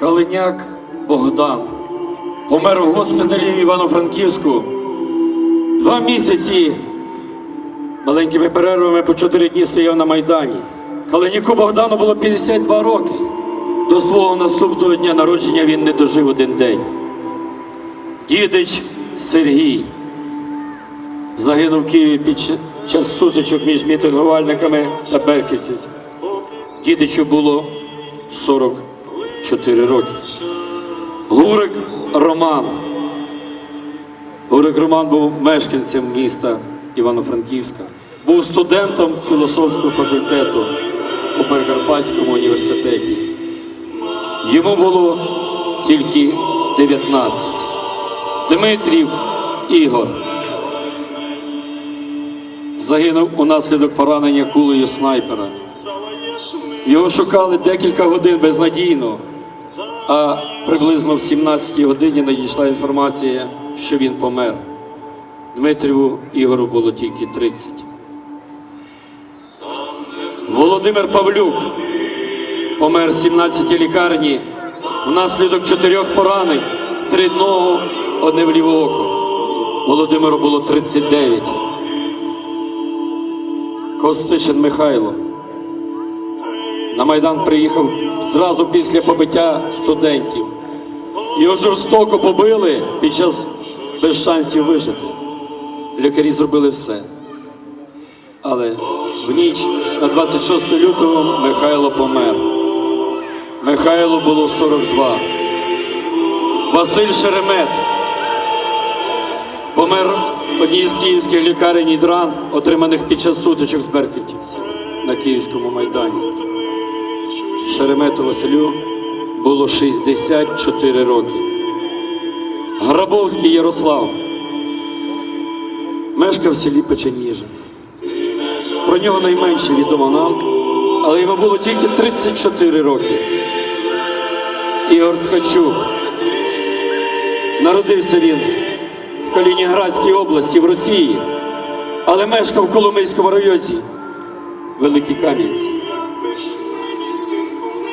Калиняк Богдан помер в госпіталі в Івано-Франківську. Два місяці маленькими перервами по чотири дні стояв на Майдані. Калиняку Богдану було 52 роки. До свого наступного дня народження він не дожив один день. Дідич Сергій загинув в Києві під час сутичок між мітингувальниками та беркутівцями. Дідичу було 44 роки. Гурик Роман. Гурик Роман був мешканцем міста Івано-Франківська. Був студентом філософського факультету у Прикарпатському університеті. Йому було тільки 19. Дмитрів Ігор загинув унаслідок поранення кулею снайпера. Його шукали декілька годин безнадійно, а приблизно в 17 годині надійшла інформація, що він помер. Дмитріву Ігору було тільки 30. Володимир Павлюк помер в 17 лікарні внаслідок чотирьох поранень, три в ногу, одне в ліве око. Володимиру було 39. Костишин Михайло. На Майдан приїхав зразу після побиття студентів. Його жорстоко побили під час без шансів вижити. Лікарі зробили все. Але в ніч на 26 лютого Михайло помер. Михайло було 42. Василь Шеремет помер в одній з київських лікарень Ідран, отриманих під час сутичок з беркутівцями на Київському майдані. Шеремету Василю було 64 роки. Грабовський Ярослав мешкав в селі Печеніжин. Про нього найменше відомо нам, але йому було тільки 34 роки. Ігор Ткачук. Народився він в Калінінградській області в Росії, але мешкав в Коломийському районі, Великій Кам'янці.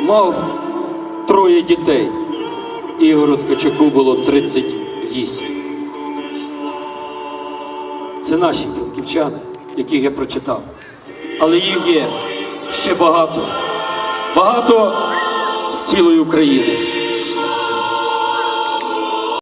Мав троє дітей. Ігору Ткачуку було 38. Це наші франківчани, яких я прочитав. Але їх є ще багато. Багато з цілої України.